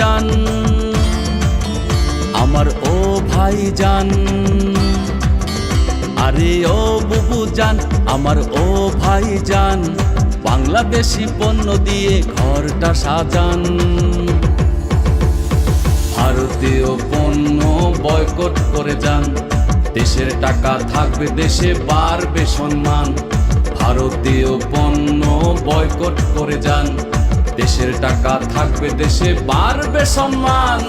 জান আমার ও ভাই জান আরে ও বুবু জান আমার ও ভাই জান বাংলাদেশি পণ্য দিয়ে ঘরটা সাজান। ভারতীয় পণ্য বয়কট করে যান, দেশের টাকা থাকবে, দেশে বাড়বে সম্মান। ভারতীয় পণ্য বয়কট করে যান দেশের টাকা থাকবে, দেশে বাড়বে সম্মান।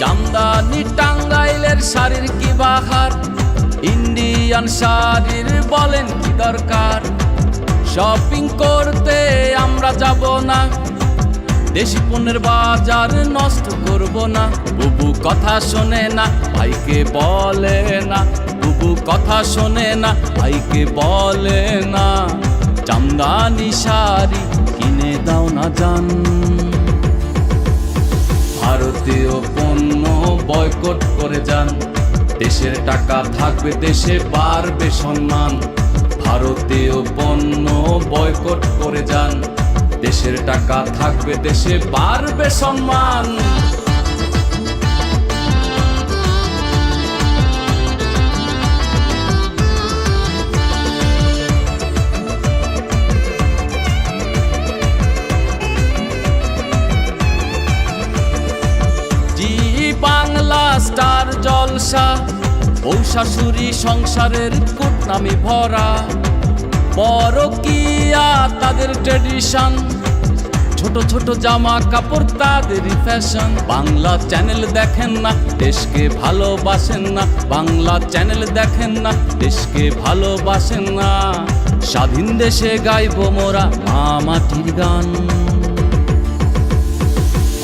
জামদানি টাঙ্গাইলের শাড়ির কি বাহার? ইন্ডিয়ান শাড়ির বলেন কি দরকার? শপিং করতে আমরা যাব না। দেশি পণ্যের বাজার নষ্ট করব না। বুবু কথা শোনে না, ভাইকে বলে না। বুবু কথা শোনে না, ভাইকে বলে না। চামদানি শাড়ি কিনে দাও না জান। ভারতীয় পণ্য বয়কট করে যান। দেশের টাকা থাকবে, দেশে বাড়বে সম্মান। ভারতীয় পণ্য বয়কট করে যান। দেশের টাকা থাকবে, দেশে বাড়বে সম্মান। স্টার জলসা ও শাশুড়ি সংসারের কুটনামি ভরা। বড় কিয়া তাদের ট্রেডিশন ছোট ছোট জামা কাপড়, তাদেরই ফ্যাশন বাংলা চ্যানেল দেখেন না, দেশকে ভালোবাসেন না। বাংলা চ্যানেল দেখেন না, দেশকে ভালোবাসেন না। স্বাধীন দেশে গাইব মোরা মা মাটির গান।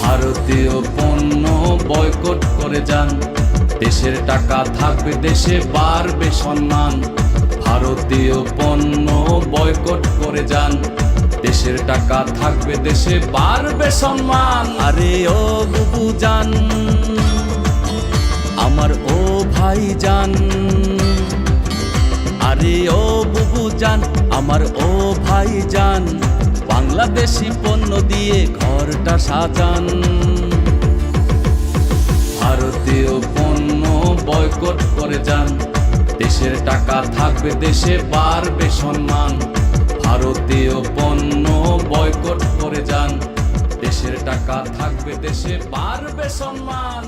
ভারতীয় পণ্য বয়কট করে যান। দেশের টাকা থাকবে, দেশে বাড়বে সম্মান। ভারতীয় পণ্য বয়কট করে যান। দেশের টাকা থাকবে, দেশে বাড়বে সম্মান। আরে ও বুবু জান আমার ও ভাই জান আরে ও বুবু জান আমার ও ভাই জান বাংলাদেশি পণ্য দিয়ে ঘরটা সাজান। ভারতীয় পণ্য বয়কট করে যান, দেশের টাকা থাকবে, দেশে বাড়বে সম্মান। ভারতীয় পণ্য বয়কট করে যান। দেশের টাকা থাকবে দেশে বাড়বে সম্মান।